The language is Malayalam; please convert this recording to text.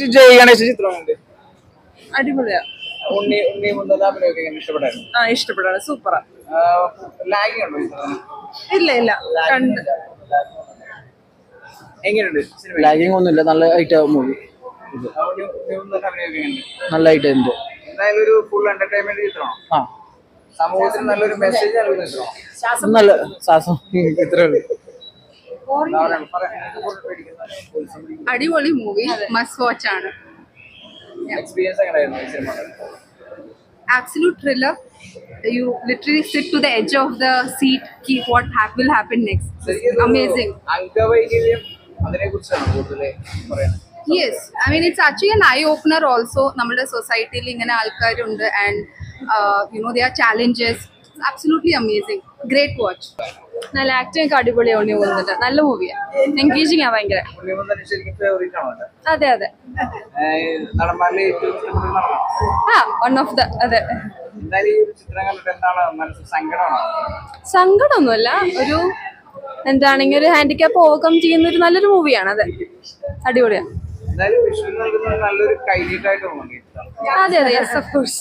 ചേച്ചി ജയ് ഗണേശ ചിത്രമുണ്ട്. അടിപൊളിയാ. ഉണ്ണി ഉണ്ണി മുന്തല അഭിനയൊക്കെ എങ്ങനെ ഇഷ്ടപ്പെട്ടായിരുന്നു ആ ഇഷ്ടപ്പെടാണ് സൂപ്പറാ. ലാഗിങ് ഉണ്ടോ ഇല്ല ഇല്ല. കണ്ട്. എങ്ങനെയുണ്ട് ലാഗിങ് ഒന്നുമില്ല. നല്ല ഐറ്റ മൂവി നല്ല ഐറ്റം ഉണ്ട് എന്തായാലും ഒരു ഫുൾ എന്റർടൈൻമെന്റ് ചിത്രമാണ്? ആ. സമൂഹത്തിന് നല്ലൊരു മെസ്സേജ് നൽകുന്ന ചിത്രമാണ്? നല്ല ശ്വാസം ഇത്രേ അടിപൊളി മൂവി മസ്റ്റ് വാച്ച് ആണ്. Absolute thriller you literally sit to the edge of the seat keep what hap will happen next amazing yes I mean it's actually an eye opener also നമ്മുടെ സൊസൈറ്റിയിൽ ഇങ്ങനെ ആൾക്കാരുണ്ട് and you know the challenges absolutely amazing great watch നല്ല ആക്ടിംഗ് ഒക്കെ അടിപൊളിയാണ് ഉണ്ണി പോകുന്നുണ്ട് നല്ല മൂവിയാണ് എൻഗേജിങ് ആ ഭയങ്കര. അതെ അതെ. ആ വൺ ഓഫ് ദ അതെ. സങ്കടമൊന്നുമല്ല. ഒരു എന്താണെങ്കിൽ ഒരു ഹാൻഡിക്യാപ്പ് ഓവർകം ചെയ്യുന്ന ഒരു നല്ലൊരു മൂവിയാണ് അതെ അടിപൊളിയാണ് അതെ അതെ. Yes of course